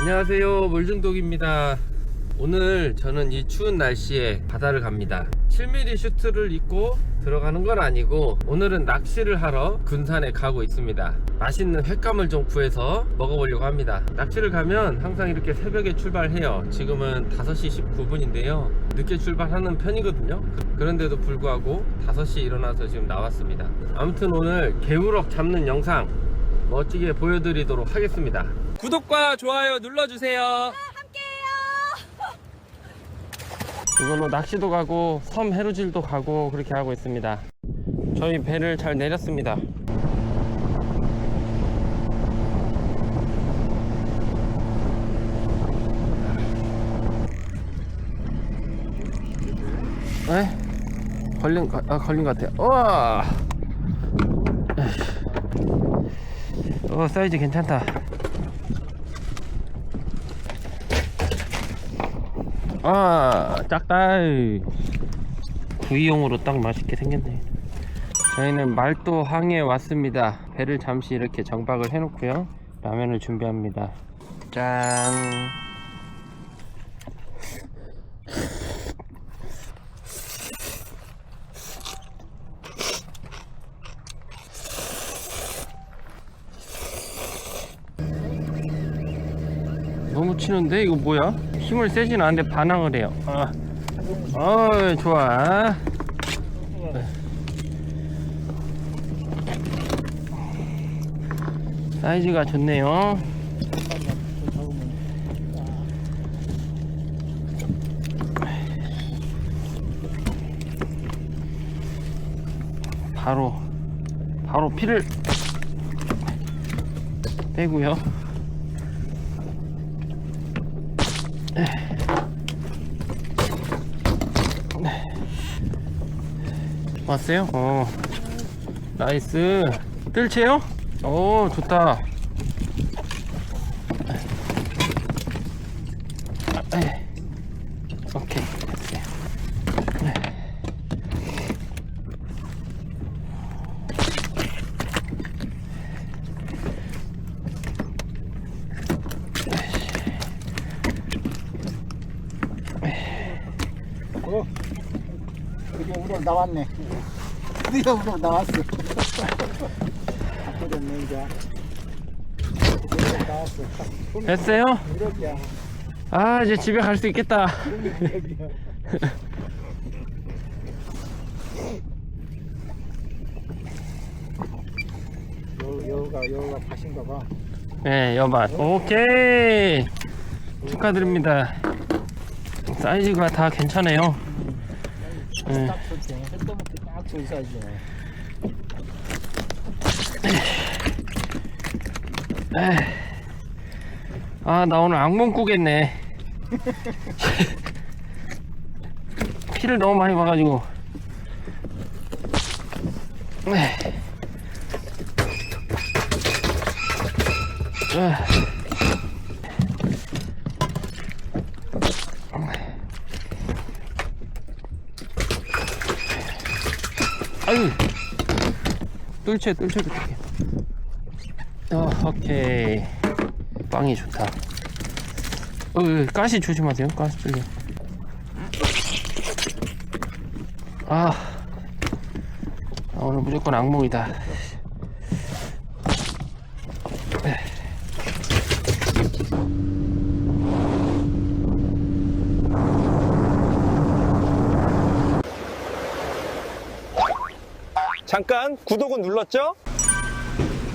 안녕하세요. 물중독입니다. 오늘 저는 이 추운 날씨에 바다를 갑니다 7mm 슈트를 입고 들어가는 건 아니고 오늘은 낚시를 하러 군산에 가고 있습니다. 맛있는 횟감을 좀 구해서 먹어보려고 합니다. 낚시를 가면 항상 이렇게 새벽에 출발해요. 지금은 5시 19분인데요. 늦게 출발하는 편이거든요. 그런데도 불구하고 5시에 일어나서 지금 나왔습니다. 아무튼 오늘 개우럭 잡는 영상 멋지게 보여드리도록 하겠습니다. 구독과 좋아요 눌러주세요 이걸로 낚시도 가고 섬 해루질도 가고 그렇게 하고 있습니다. 저희 배를 잘 내렸습니다. 에? 걸린, 거- 아, 걸린 것 같아요. 우와! 어 사이즈 괜찮다 아. 작다 구이용으로 딱 맛있게 생겼네. 저희는 말도 항에 왔습니다. 배를 잠시 이렇게 정박을 해 놓고요. 라면을 준비합니다. 짠 너무 치는데 이거 뭐야? 힘을 세진 않는데 반항을 해요. 아, 어, 좋아. 사이즈가 좋네요. 바로 바로 피를 빼고요. 왔어요? 어 나이스 뜰채요? 오 좋다 에이. 오케이 됐어요 어? 드디어 우럭 나왔네. 드디어 우럭 나왔어. 바꿔줬네, 이제. 우럭 나왔어. 됐어요? 우럭이야. 아 이제 집에 갈 수 있겠다. 여, 여우가, 여우가 밭인가 봐. 네 여만 오케이 축하드립니다 사이즈가 다 괜찮아요 네. 딱 좋지. 딱. 아, 나 오늘 악몽 꾸겠네. 피를 너무 많이 봐가지고. 네. 아. 아유, 뚫쳐, 뚫쳐, 뚫쳐. 어, 오케이. 빵이 좋다. 어, 어, 가시 조심하세요. 가시 뚫려. 아, 아, 오늘 무조건 악몽이다. 잠깐 구독은 눌렀죠?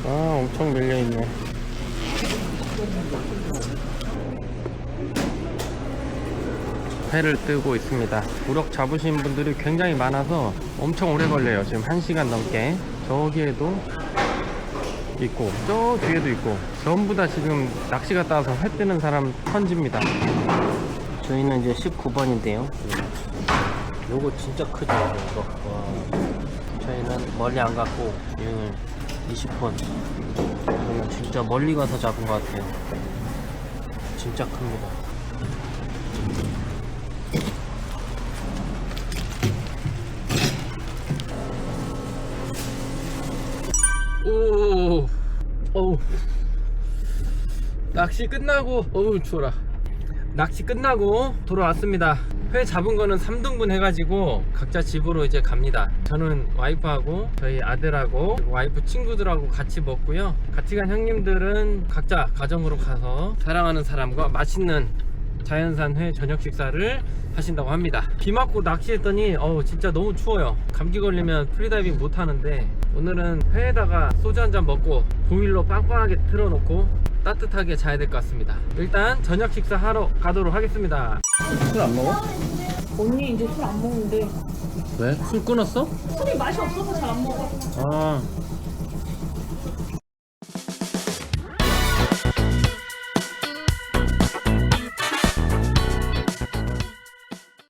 아, 엄청 밀려있네. 회를 뜨고 있습니다. 우럭 잡으신 분들이 굉장히 많아서 엄청 오래 걸려요. 지금 1시간 넘게. 저기에도 있고, 저 뒤에도 있고, 전부 다 지금 낚시 갔다 와서 회 뜨는 사람 선지입니다. 저희는 이제 19번인데요. 요거 진짜 크죠, 이거. 와. 저희는 멀리 안 갔고 유흥을 20분. 저희는 진짜 멀리 가서 잡은 것 같아요. 진짜 큰 거다 어우. 낚시 끝나고 어우 추워라. 낚시 끝나고 돌아왔습니다. 회 잡은 거는 3등분 해가지고 각자 집으로 이제 갑니다. 저는 와이프하고 저희 아들하고 와이프 친구들하고 같이 먹고요. 같이 간 형님들은 각자 가정으로 가서 사랑하는 사람과 맛있는 자연산 회 저녁 식사를 하신다고 합니다. 비 맞고 낚시했더니 어우 진짜 너무 추워요. 감기 걸리면 프리다이빙 못 하는데 오늘은 회에다가 소주 한 잔 먹고 보일러 빵빵하게 틀어놓고 따뜻하게 자야 될 것 같습니다 일단 저녁 식사 하러 가도록 하겠습니다 술 안 먹어? 언니 이제 술 안 먹는데 왜? 술 끊었어? 술이 맛이 없어서 잘 안 먹어. 아